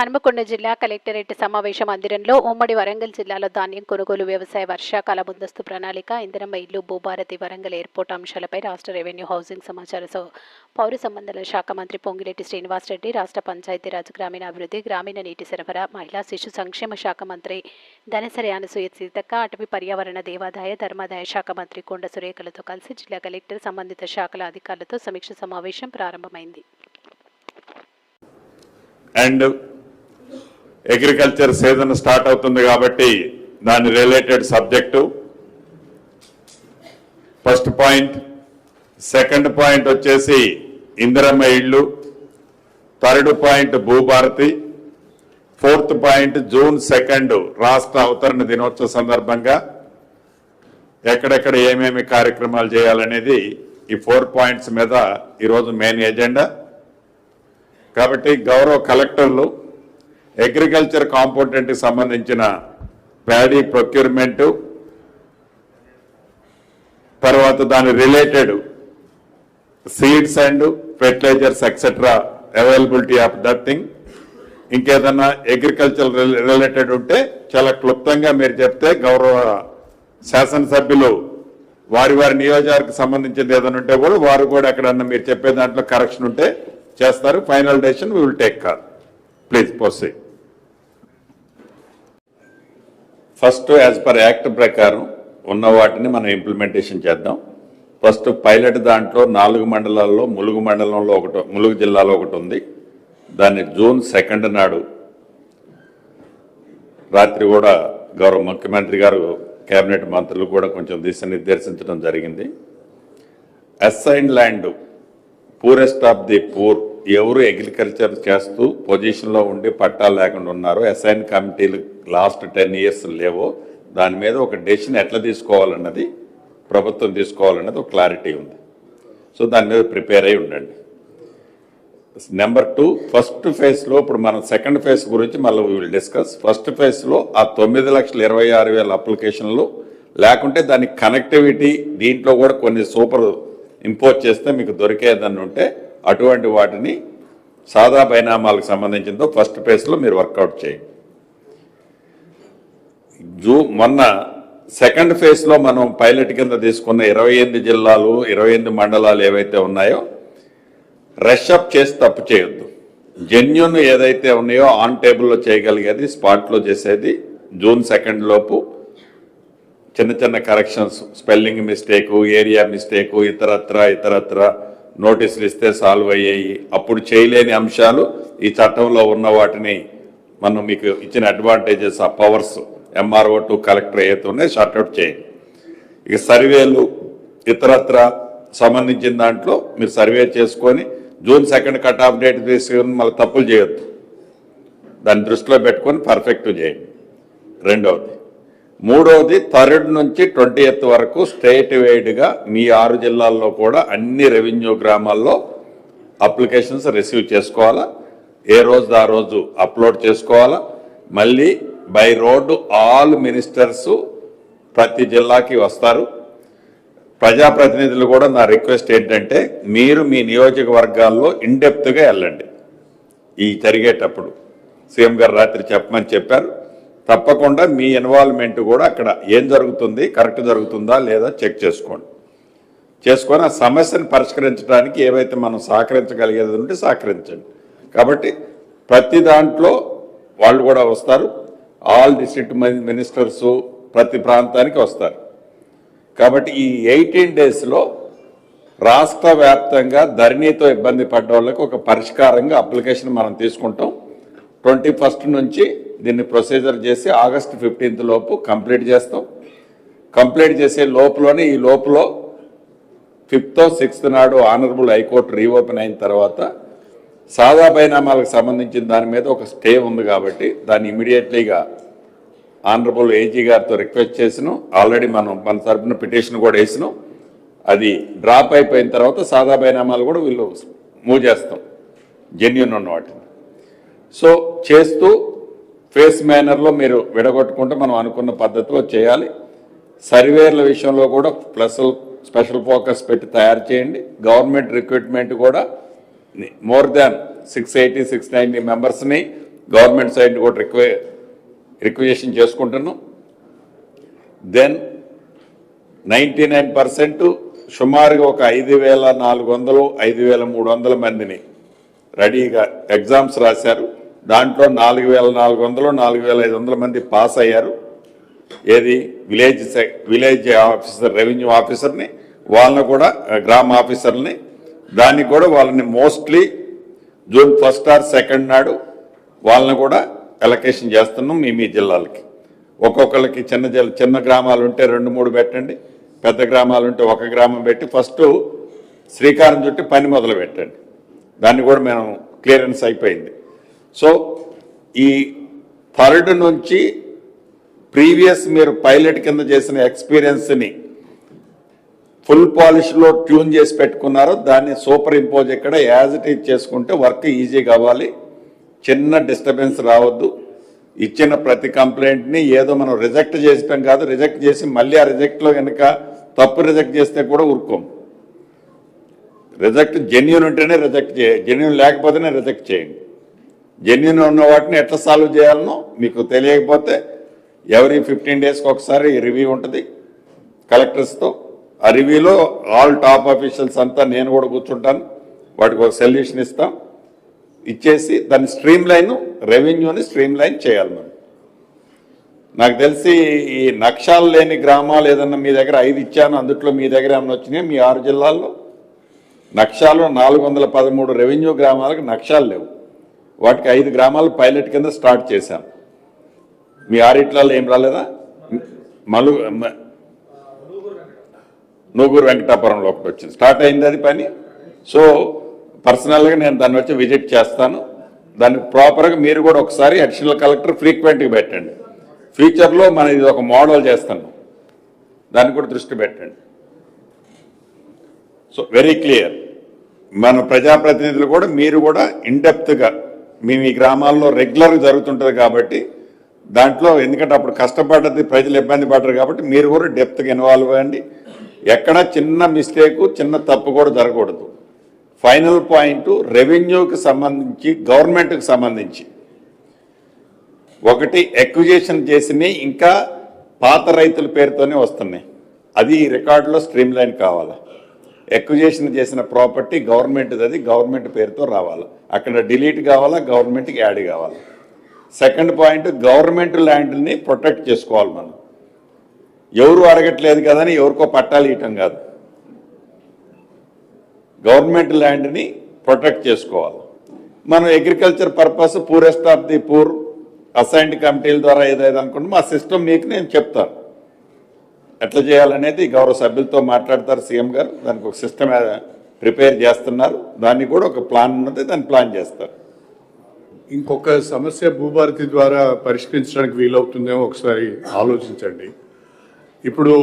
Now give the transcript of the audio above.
హన్మకొండ జిల్లా కలెక్టరేట్ సమావేశ మందిరంలో ఉమ్మడి వరంగల్ జిల్లాలో ధాన్యం కొనుగోలు వ్యవసాయ వర్షాకాల ముందస్తు ప్రణాళిక ఇందిరమ్మ ఇల్లు భూభారతి వరంగల్ ఎయిర్పోర్ట్ అంశాలపై రాష్ట్ర రెవెన్యూ హౌసింగ్ సమాచార పౌర సంబంధాల శాఖ మంత్రి పొంగిరెడ్డి శ్రీనివాసరెడ్డి రాష్ట్ర పంచాయతీరాజ్ గ్రామీణాభివృద్ధి గ్రామీణ నీటి సరఫరా మహిళా శిశు సంక్షేమ శాఖ మంత్రి ధనసరి అనసూయ సీతక్క అటవీ పర్యావరణ దేవాదాయ ధర్మాదాయ శాఖ మంత్రి కొండ సురేఖలతో కలిసి జిల్లా కలెక్టర్ సంబంధిత శాఖల అధికారులతో సమీక్ష సమావేశం ప్రారంభమైంది. అండ్ అగ్రికల్చర్ సీజన్ స్టార్ట్ అవుతుంది కాబట్టి దాని related subject. First point. Second point వచ్చేసి ఇందిరమ్మ ఇళ్ళు. Third point Bhubharati. Fourth point June second రాష్ట్ర అవతరణ దినోత్సవ సందర్భంగా ఎక్కడెక్కడ ఏమేమి కార్యక్రమాలు చేయాలనేది ఈ ఫోర్ పాయింట్స్ మీద ఈరోజు మెయిన్ ఎజెండా. కాబట్టి గౌరవ కలెక్టర్లు అగ్రికల్చర్ కాంపోనెంట్కి సంబంధించిన ప్యాడీ ప్రొక్యూర్మెంట్ తర్వాత దాని related seeds and fertilizers etcetera availability of that thing ఇంకేదన్నా అగ్రికల్చర్ రిలేటెడ్ ఉంటే చాలా క్లుప్తంగా మీరు చెప్తే గౌరవ శాసనసభ్యులు వారి వారి నియోజకవర్గకు సంబంధించింది ఏదైనా ఉంటే కూడా వారు కూడా ఎక్కడన్నా మీరు చెప్పే దాంట్లో కరెక్షన్ ఉంటే చేస్తారు. Final decision will take care please పోసీ first as per act ప్రకారం ఉన్న వాటిని మనం ఇంప్లిమెంటేషన్ చేద్దాం. ఫస్ట్ పైలట్ దాంట్లో నాలుగు మండలాల్లో ములుగు మండలంలో ఒకటి ములుగు జిల్లాలో ఒకటి ఉంది. దాన్ని జూన్ సెకండ్ నాడు రాత్రి కూడా గౌరవ ముఖ్యమంత్రి గారు కేబినెట్ మంత్రులు కూడా కొంచెం దిశనిర్దేశించడం జరిగింది. Assign land poorest of the poor ఎవరు అగ్రికల్చర్ చేస్తూ పొజిషన్లో ఉండి పట్టాలు లేకుండా ఉన్నారో. అసైన్ కమిటీలు లాస్ట్ టెన్ ఇయర్స్ లేవో దాని మీద ఒక డెసిషన్ ఎట్లా తీసుకోవాలన్నది ప్రభుత్వం తీసుకోవాలన్నది ఒక క్లారిటీ ఉంది. సో దాని మీద ప్రిపేర్ అయి ఉండండి. నెంబర్ టూ ఫస్ట్ ఫేజ్లో ఇప్పుడు మనం సెకండ్ ఫేజ్ గురించి మళ్ళీ విల్ డిస్కస్ ఫస్ట్ ఫేజ్లో ఆ తొమ్మిది లక్షల ఇరవై ఆరు వేల అప్లికేషన్లు లేకుంటే దాని కనెక్టివిటీ దీంట్లో కూడా కొన్ని సూపర్ ఇంపోజ్ చేస్తే మీకు దొరికేదని ఉంటే అటువంటి వాటిని సాదా పరిణామాలకు సంబంధించిందో ఫస్ట్ ఫేజ్లో మీరు వర్కౌట్ చేయండి. జూ మొన్న సెకండ్ ఫేజ్లో మనం పైలట్ కింద తీసుకున్న ఇరవై ఎనిమిది జిల్లాలు ఇరవై ఎనిమిది మండలాలు ఏవైతే ఉన్నాయో రష్అప్ చేసి తప్పు చేయొద్దు. జెన్యున్ ఏదైతే ఉన్నాయో ఆన్ టేబుల్లో చేయగలిగేది స్పాట్లో చేసేది జూన్ సెకండ్ లోపు చిన్న చిన్న corrections spelling mistake area mistake ఇతరత్ర ఇతరత్ర నోటీసులు ఇస్తే సాల్వ్ అయ్యాయి. అప్పుడు చేయలేని అంశాలు ఈ చట్టంలో ఉన్న వాటిని మనం మీకు ఇచ్చిన అడ్వాంటేజెస్ ఆ పవర్స్ ఎంఆర్ఓ టు కలెక్టర్ ఏదైతే షార్ట్అవుట్ చేయండి. ఇక సర్వేలు ఇతరత్ర సంబంధించిన దాంట్లో మీరు సర్వే చేసుకొని June second cut off date తీసుకుని మళ్ళీ తప్పులు చేయొద్దు. దాన్ని దృష్టిలో పెట్టుకొని పర్ఫెక్ట్ చేయండి. రెండవది మూడవది థర్డ్ నుంచి ట్వంటీ ఎయిత్ వరకు స్టేట్ వైడ్గా మీ ఆరు జిల్లాల్లో కూడా అన్ని రెవెన్యూ గ్రామాల్లో అప్లికేషన్స్ రిసీవ్ చేసుకోవాలా? ఏ రోజు ఆ రోజు అప్లోడ్ చేసుకోవాలా? మళ్ళీ బై రోడ్డు ఆల్ మినిస్టర్స్ ప్రతి జిల్లాకి వస్తారు. ప్రజాప్రతినిధులు కూడా నా రిక్వెస్ట్ ఏంటంటే మీరు మీ నియోజకవర్గాల్లో ఇండెప్త్గా వెళ్ళండి. ఈ జరిగేటప్పుడు సీఎం గారు రాత్రి చెప్పమని చెప్పారు. తప్పకుండా మీ ఇన్వాల్వ్మెంట్ కూడా అక్కడ ఏం జరుగుతుంది కరెక్ట్ జరుగుతుందా లేదా చెక్ చేసుకోండి. చేసుకొని ఆ సమస్యను పరిష్కరించడానికి ఏవైతే మనం సహకరించగలిగేది ఉంటే సహకరించండి. కాబట్టి ప్రతి దాంట్లో వాళ్ళు కూడా వస్తారు. ఆల్ డిస్ట్రిక్ట్ మినిస్టర్స్ ప్రతి ప్రాంతానికి వస్తారు. కాబట్టి ఈ ఎయిటీన్ డేస్లో రాష్ట్ర వ్యాప్తంగా ధరణితో ఇబ్బంది పడ్డ వాళ్ళకి ఒక పరిష్కారంగా అప్లికేషన్ మనం తీసుకుంటాం. ట్వంటీ ఫస్ట్ నుంచి దీన్ని ప్రొసీజర్ చేసి ఆగస్ట్ ఫిఫ్టీన్త్ లోపు కంప్లీట్ చేస్తాం. కంప్లీట్ చేసే లోపులోనే ఈ లోపులో ఫిఫ్త్ సిక్స్త్ నాడు ఆనరబుల్ హైకోర్టు రీఓపెన్ అయిన తర్వాత సాదా పరిణామాలకు సంబంధించిన దాని మీద ఒక స్టే ఉంది కాబట్టి దాన్ని ఇమీడియట్లీగా ఆనరబుల్ ఏజీ గారితో రిక్వెస్ట్ చేసినాం. ఆల్రెడీ మనం మన తరఫున పిటిషన్ కూడా వేసినాం. అది డ్రాప్ అయిపోయిన తర్వాత సాదా పరిణామాలు కూడా వీళ్ళు మూవ్ చేస్తాం. జెన్యున్ ఉన్న వాటిని. సో చేస్తూ ఫేస్ మేనర్లో మీరు విడగొట్టుకుంటే మనం అనుకున్న పద్ధతిలో చేయాలి. సర్వేర్ల విషయంలో కూడా ప్లస్ స్పెషల్ ఫోకస్ పెట్టి తయారు చేయండి. గవర్నమెంట్ రిక్రూట్మెంట్ కూడా more than six eighty six ninety మెంబర్స్ని గవర్నమెంట్ సైడ్ కూడా రిక్వే రిక్వజేషన్ చేసుకుంటున్నాం. దెన్ నైంటీ నైన్ పర్సెంట్ సుమారుగా ఒక ఐదు వేల నాలుగు వందలు ఐదు వేల మూడు వందల మందిని రెడీగా ఎగ్జామ్స్ రాశారు. దాంట్లో నాలుగు వేల నాలుగు వందలు నాలుగు వేల ఐదు వందల మంది పాస్ అయ్యారు. ఏది? విలేజ్ విలేజ్ ఆఫీసర్ రెవెన్యూ ఆఫీసర్ని వాళ్ళని కూడా గ్రామ ఆఫీసర్ని దాన్ని కూడా వాళ్ళని mostly June first or second నాడు వాళ్ళని కూడా ఎలకేషన్ చేస్తున్నాం మీ మీ జిల్లాలకి. ఒక్కొక్కరికి చిన్న చిన్న గ్రామాలు ఉంటే రెండు మూడు పెట్టండి. పెద్ద గ్రామాలు ఉంటే ఒక గ్రామం పెట్టి ఫస్ట్ శ్రీకారం చుట్టి పని మొదలు పెట్టండి. దాన్ని కూడా మేము క్లియరెన్స్ అయిపోయింది. సో ఈ థర్డ్ నుంచి ప్రీవియస్ మీరు పైలట్ కింద చేసిన ఎక్స్పీరియన్స్ని ఫుల్ పాలిష్లో ట్యూన్ చేసి పెట్టుకున్నారో దాన్ని సూపర్ ఇంపోజ్ ఇక్కడ యాజ్ ఇట్ ఈజ్ చేసుకుంటే వర్క్ ఈజీ కావాలి. చిన్న డిస్టర్బెన్స్ రావద్దు. ఇచ్చిన ప్రతి కంప్లైంట్ని ఏదో మనం రిజెక్ట్ చేసటం కాదు రిజెక్ట్ చేసి మళ్ళీ ఆ రిజెక్ట్లో కనుక తప్పు రిజెక్ట్ చేస్తే కూడా ఊరుకోం. రిజెక్ట్ జెన్యున్ ఉంటేనే రిజెక్ట్ చేయ జెన్యున్ లేకపోతేనే రిజెక్ట్ చేయండి. జెన్యున్ ఉన్న వాటిని ఎట్లా సాల్వ్ చేయాలనో మీకు తెలియకపోతే ఎవరి ఫిఫ్టీన్ డేస్కి ఒకసారి రివ్యూ ఉంటుంది. కలెక్టర్స్తో ఆ రివ్యూలో ఆల్ టాప్ అఫీషియల్స్ అంతా నేను కూడా కూర్చుంటాను. వాటికి ఒక సొల్యూషన్ ఇస్తాం. ఇచ్చేసి దాన్ని స్ట్రీమ్ లైన్ రెవెన్యూని స్ట్రీమ్ లైన్ చేయాలి మనం. నాకు తెలిసి ఈ నక్షాలు లేని గ్రామాలు ఏదన్నా మీ దగ్గర ఐదు ఇచ్చాను అందుట్లో మీ దగ్గర ఏమైనా వచ్చినాయి? మీ ఆరు జిల్లాల్లో? నక్షాలు నాలుగు వందల పదమూడు రెవెన్యూ గ్రామాలకు నక్షాలు లేవు. వాటికి ఐదు గ్రామాలు పైలట్ కింద స్టార్ట్ చేశాం. మీ ఆరిట్లలో ఏం రాలేదా? మలు మ- నూగూరు వెంకటాపురంలో ఒకటి వచ్చింది. స్టార్ట్ అయింది అది పని. సో పర్సనల్గా నేను దాన్ని వచ్చి విజిట్ చేస్తాను. దాన్ని ప్రాపర్గా మీరు కూడా ఒకసారి అడిషనల్ కలెక్టర్ ఫ్రీక్వెంట్గా పెట్టండి. ఫ్యూచర్లో మన ఇది ఒక మోడల్ చేస్తాను. దాన్ని కూడా దృష్టి పెట్టండి. So very clear. మన ప్రజాప్రతినిధులు కూడా మీరు కూడా ఇన్డెప్త్గా మీ మీ గ్రామాల్లో రెగ్యులర్గా జరుగుతుంటుంది కాబట్టి దాంట్లో ఎందుకంటే అప్పుడు కష్టపడ్డది ప్రజలు ఇబ్బంది పడరు కాబట్టి మీరు కూడా డెప్త్గా ఇన్వాల్వ్ అవ్వండి. ఎక్కడ చిన్న మిస్టేకు చిన్న తప్పు కూడా జరగకూడదు. ఫైనల్ పాయింట్ రెవెన్యూకి సంబంధించి గవర్నమెంట్కి సంబంధించి. ఒకటి ఎక్విజేషన్ చేసినవి ఇంకా పాత రైతుల పేరుతోనే వస్తున్నాయి. అది రికార్డులో స్ట్రీమ్ లైన్ కావాలి. ఎక్విజేషన్ చేసిన ప్రాపర్టీ గవర్నమెంట్ అది గవర్నమెంట్ పేరుతో రావాలి. అక్కడ డిలీట్ కావాలా గవర్నమెంట్కి యాడ్ కావాలి. సెకండ్ పాయింట్ గవర్నమెంట్ ల్యాండ్ని ప్రొటెక్ట్ చేసుకోవాలి మనం. ఎవరు అడగట్లేదు కదని ఎవరికో పట్టాలు ఇవ్వటం కాదు. గవర్నమెంట్ ల్యాండ్ని ప్రొటెక్ట్ చేసుకోవాలి. మనం agriculture purpose poorest of the poor assigned కమిటీల ద్వారా ఏదైతే అనుకుంటే మా సిస్టమ్ మీకు నేను చెప్తాను. ఎట్లా చేయాలనేది గౌరవ సభ్యులతో మాట్లాడతారు సీఎం గారు. దానికి ఒక సిస్టమ్ ప్రిపేర్ చేస్తున్నారు. దాన్ని కూడా ఒక ప్లాన్ ఉన్నది దాన్ని ప్లాన్ చేస్తారు. ఇంకొక సమస్య భూభారతి ద్వారా పరిష్కరించడానికి వీలవుతుందేమో ఒకసారి ఆలోచించండి. ఇప్పుడు